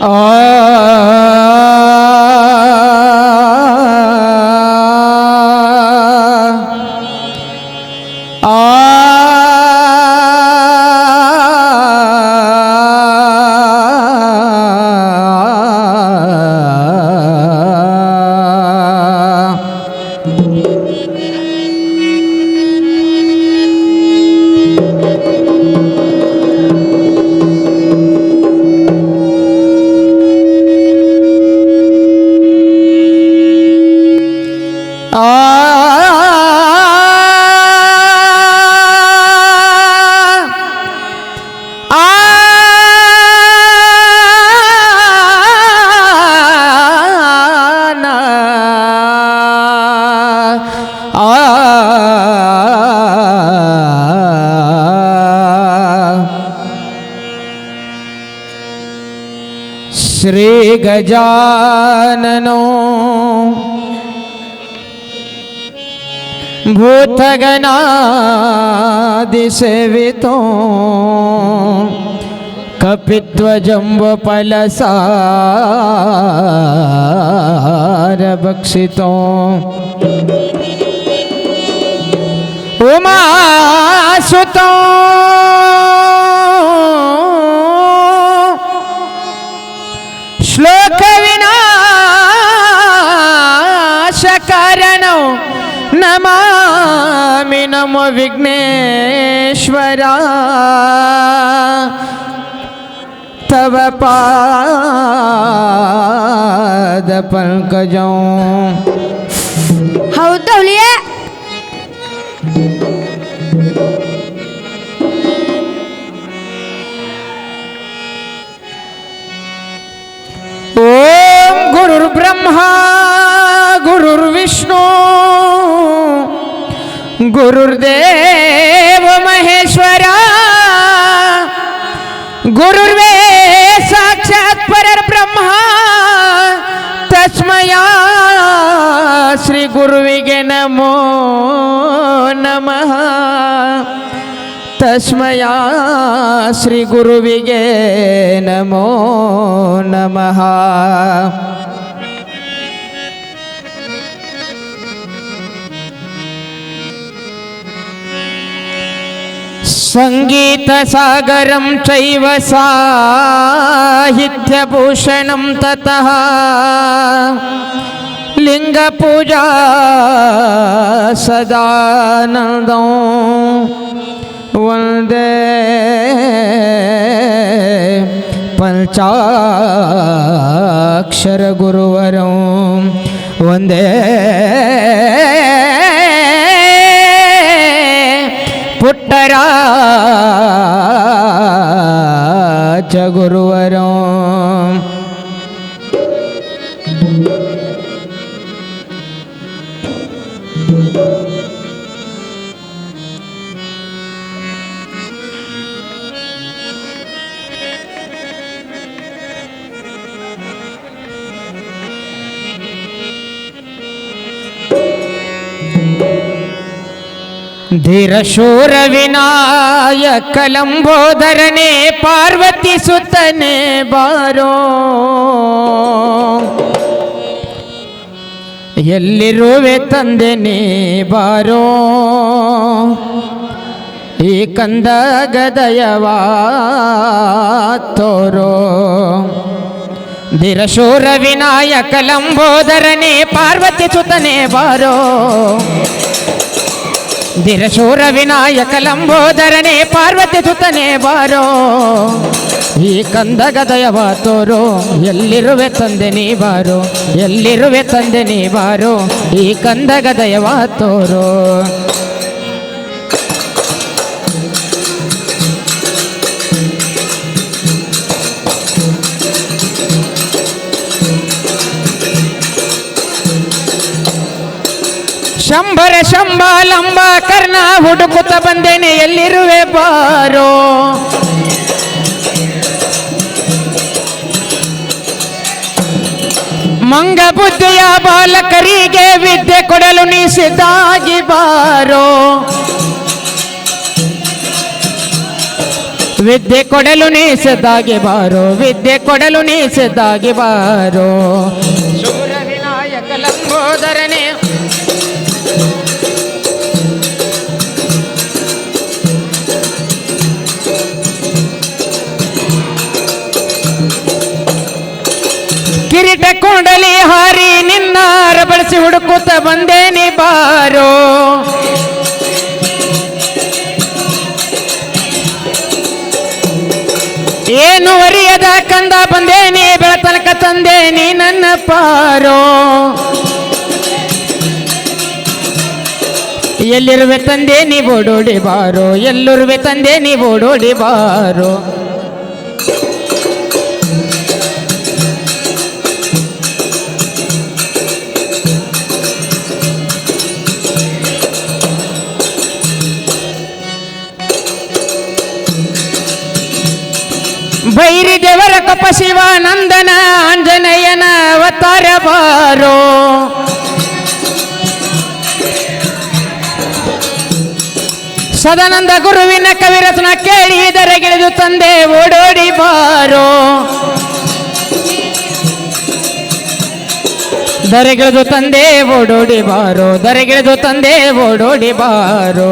哦。श्री श्रीगजाननो भूतगणादिसेवितो। कपित्वजम्बफलसारभक्षितो। उमासुतो। ವಿನಾಶಕಾರಣೋ ನಮಾಮಿ ನಮೋ ವಿಘ್ನೇಶ್ವರ ತವ ಪಾದ ಪಂಕಜೋ ಹೌದಾ ಹುಲಿಯೇ ಓಂ ಗುರುರ್ಬ್ರಹ್ಮ ಗುರುರ್ವಿಷ್ಣು गुरुर्विष्णु गुरुर्देव महेश्वरा गुरुर्वे साक्षात परब्रह्मा, तस्मया श्री गुरुविगे नमो नमः। तस्मया श्री गुरुविगे नमो नमः। सङ्गीतसागरं चैव साहित्यभूषणं ततः लिङ्गपूजा सदानन्दो वन्दे पञ्चाक्षरगुरुवरं वन्दे गुरुवरो ಧೀರಶೂರ ವಿನಾಯ ಲಂಬೋದರನೇ ಪಾರ್ವತಿ ಸುತ್ತನೆ ಬಾರೋ. ಎಲ್ಲಿರುವೆ ತಂದೆ ನೀ ಬಾರೋ. ಈ ಕಂದ ಗದಯವಾ ತೋರೋ. ಧೀರಶೂರ ವಿನಾಯ ಲಂಬೋದರನೇ ಪಾರ್ವತಿ ಸುತನೆ ಬಾರೋ. ಧಿರಶೂರ ವಿನಾಯಕ ಲಂಬೋದರನೇ, ಪಾರ್ವತಿ ಸುತನೆ ಬಾರೋ. ಈ ಕಂದ ಗದಯವ ತೋರೋ, ಎಲ್ಲಿರುವೆ ತಂದೆ ನೀ ಬಾರೋ, ಎಲ್ಲಿರುವೆ ತಂದೆ ನೀ ಬಾರೋ, ಈ ಕಂದ ಗದಯವ ತೋರೋ. ಶಂಬರ ಶಂಬ ಲಂಬ ಕರ್ಣ ಹುಡುಕುತ್ತ ಬಂದೇನೆ ಎಲ್ಲಿರುವೆ ಬಾರೋ? ಮಂಗ ಬುದ್ಧಿಯ ಬಾಲಕರಿಗೆ ವಿದ್ಯೆ ಕೊಡಲು ನೀ ಸಿದ್ಧಾಗಿ ಬಾರೋ. ವಿದ್ಯೆ ಕೊಡಲು ನೀಸದಾಗಿ ಬಾರೋ, ವಿದ್ಯೆ ಕೊಡಲು ನೀಸದಾಗಿ ಬಾರೋ. ಶೂರ ವಿನಾಯಕ ಲಂಬೋದರನೇ ಕಿರೀಟ ಕೊಂಡಲಿ ಹಾರಿ ನಿನ್ನಾರ ಬಳಸಿ ಹುಡುಕುತ್ತ ಬಂದೇನಿ ಬಾರೋ. ಏನು ಅರಿಯದ ಕಂದ ಬಂದೇನಿ, ಬೆಳತನಕ ತಂದೇನಿ ನನ್ನ ಪಾರೋ. ಎಲ್ಲಿರುವೆ ತಂದೆ ನೀ ಓಡೋಡಿ ಬಾರೋ. ಎಲ್ಲರುವೆ ತಂದೆ ನೀ ಓಡೋಡಿ ಬಾರೋ. ಭೈರಿ ದೇವರ ಕಪ ಶಿವಾನಂದನ, ಆಂಜನೇಯನ ಅವತಾರ ಬಾರೋ. ಸದಾನಂದ ಗುರುವಿನ ಕವಿರತ್ನ ಕೇಳಿದರೆಗೆಳೆದು ತಂದೆ ಓಡೋಡಿ ಬಾರೋ. ದರೆಗಿಳಿದು ತಂದೆ ಓಡೋಡಿ ಬಾರೋ. ದರೆಗಿಳಿದು ತಂದೆ ಓಡೋಡಿ ಬಾರೋ.